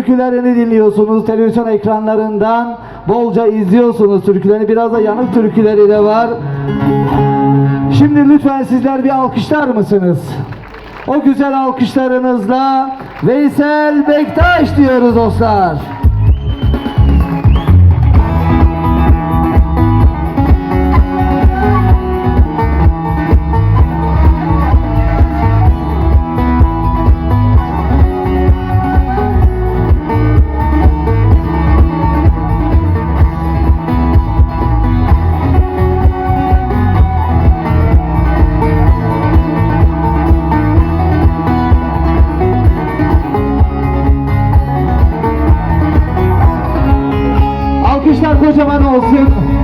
Türkülerini dinliyorsunuz televizyon ekranlarından bolca izliyorsunuz türkülerini biraz da yanık türküleri de var. Şimdi lütfen sizler bir alkışlar mısınız? O güzel alkışlarınızla Veysel Bektaş diyoruz dostlar. Alkışlar kocaman olsun.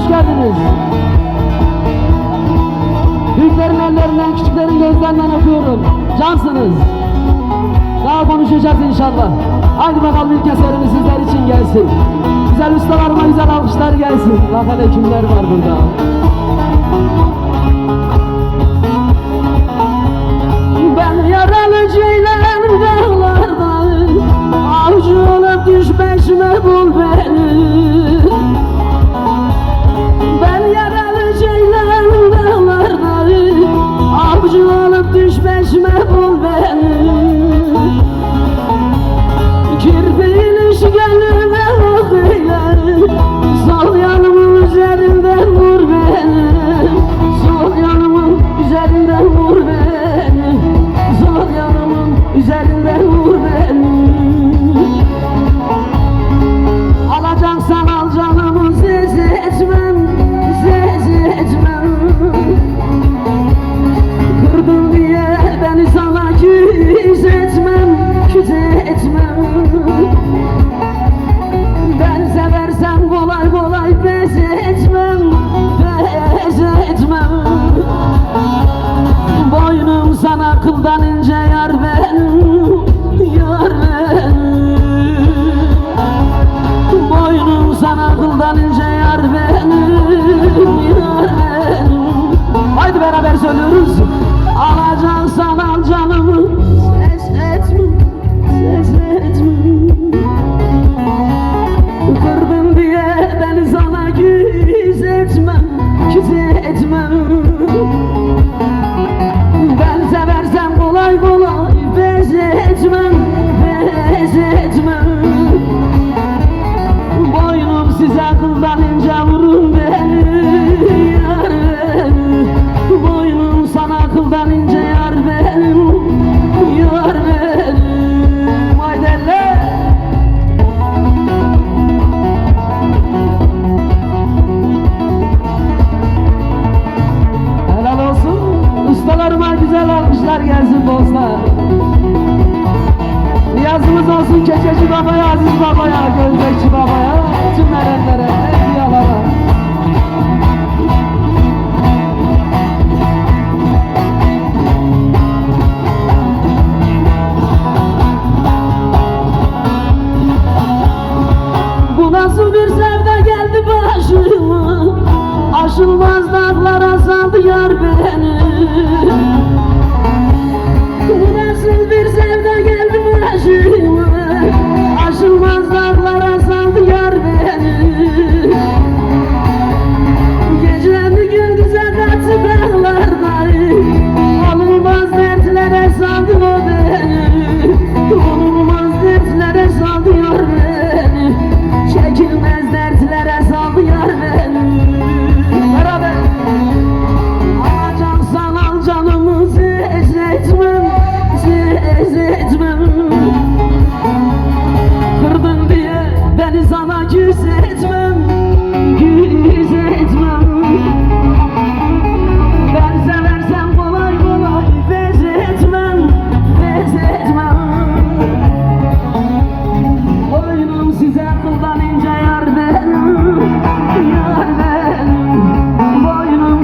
Hoş geldiniz. Büyüklerin ellerinden, küçüklerin gözlerinden öpüyorum. Cansınız. Daha konuşacağız inşallah. Haydi bakalım ilk eserimiz sizler için gelsin. Güzel ustalarıma güzel alkışlar gelsin. Kimler var burada. Sana kıldan ince yar benim, yar benim. Haydi beraber söylüyoruz. Alacaksan al alkışlar gelsin dostlar. Niyazımız olsun Keçeci Baba'ya, Aziz Baba'ya, Gözbekçi Baba'ya, tüm erenlere,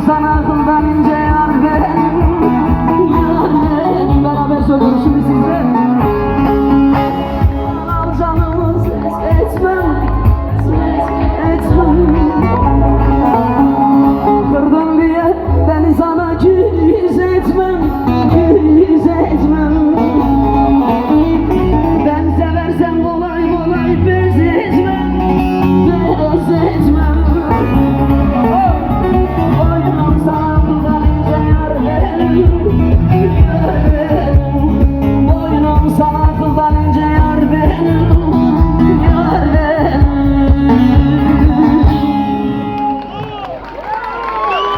sana akıldan ince yar veren Beraber söylüyoruz şimdi sizler